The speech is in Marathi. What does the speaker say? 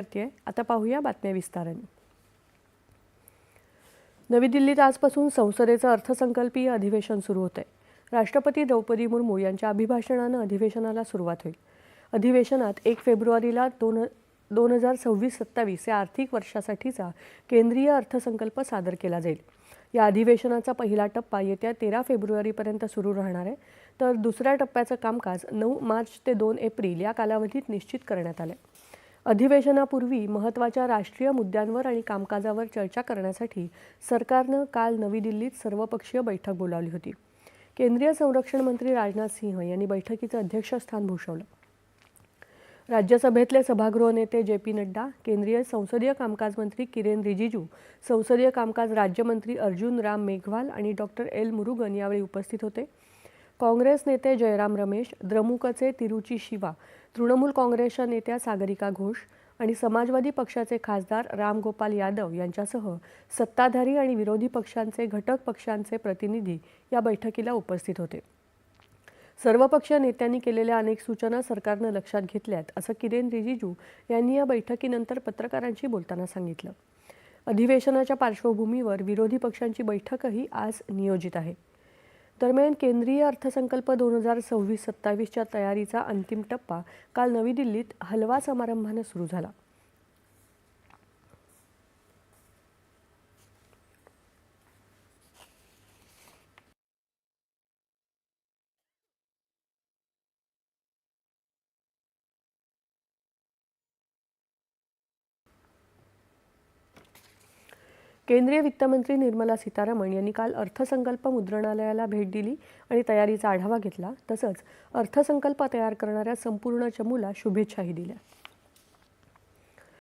करते आता पाहूया बातम्या विस्ताराने. नवी दिल्लीत आजपासून संसदेचं अर्थसंकल्पीय अधिवेशन सुरू होत आहे राष्ट्रपती द्रौपदी मुर्मू यांच्या अभिभाषणानं अधिवेशनाला सुरुवात होईल. अधिवेशनात एक फेब्रुवारीला दोन दोन हजार सव्वीस सत्तावीस या आर्थिक वर्षासाठीचा केंद्रीय अर्थसंकल्प सादर केला जाईल. या अधिवेशनाचा पहिला टप्पा येत्या तेरा फेब्रुवारीपर्यंत सुरू राहणार आहे. तर दुसऱ्या टप्प्याचं कामकाज नऊ मार्च ते दोन एप्रिल या कालावधीत निश्चित करण्यात आलं अधिवेशनापूर्वी महत्त्वाच्या राष्ट्रीय मुद्द्यांवर आणि कामकाजावर चर्चा करण्यासाठी सरकारनं काल नवी दिल्लीत सर्वपक्षीय बैठक बोलावली होती. केंद्रीय संरक्षण मंत्री राजनाथ सिंह यांनी बैठकीचं अध्यक्षस्थान भूषवलं. राज्यसभेतले सभागृह नेते जे पी नड्डा केंद्रीय संसदीय कामकाज मंत्री किरेन रिजिजू संसदीय कामकाज राज्यमंत्री अर्जुन राम मेघवाल आणि डॉक्टर एल मुरुगन यावेळी उपस्थित होते. काँग्रेस नेते जयराम रमेश द्रमुकचे तिरुची शिवा तृणमूल काँग्रेसच्या नेत्या सागरिका घोष आणि समाजवादी पक्षाचे खासदार रामगोपाल यादव यांच्यासह सत्ताधारी आणि विरोधी पक्षांचे घटक पक्षांचे प्रतिनिधी या बैठकीला उपस्थित होते. सर्वपक्षीय नेत्यांनी केलेल्या अनेक सूचना सरकारनं लक्षात घेतल्यात असं किरेन रिजिजू यांनी या बैठकीनंतर पत्रकारांशी बोलताना सांगितलं. अधिवेशनाच्या पार्श्वभूमीवर विरोधी पक्षांची बैठकही आज नियोजित आहे. दरम्यान केंद्रीय अर्थसंकल्प दोन हजार सव्वीस सत्तावीसच्या तयारीचा अंतिम टप्पा काल नवी दिल्लीत हलवा समारंभानं सुरू झाला. केंद्रीय वित्तमंत्री निर्मला सीतारामन यांनी काल अर्थसंकल्प मुद्रणालयाला भेट दिली आणि तयारीचा आढावा घेतला. तसंच अर्थसंकल्प तयार करणाऱ्या संपूर्ण चमूला शुभेच्छाही दिल्या.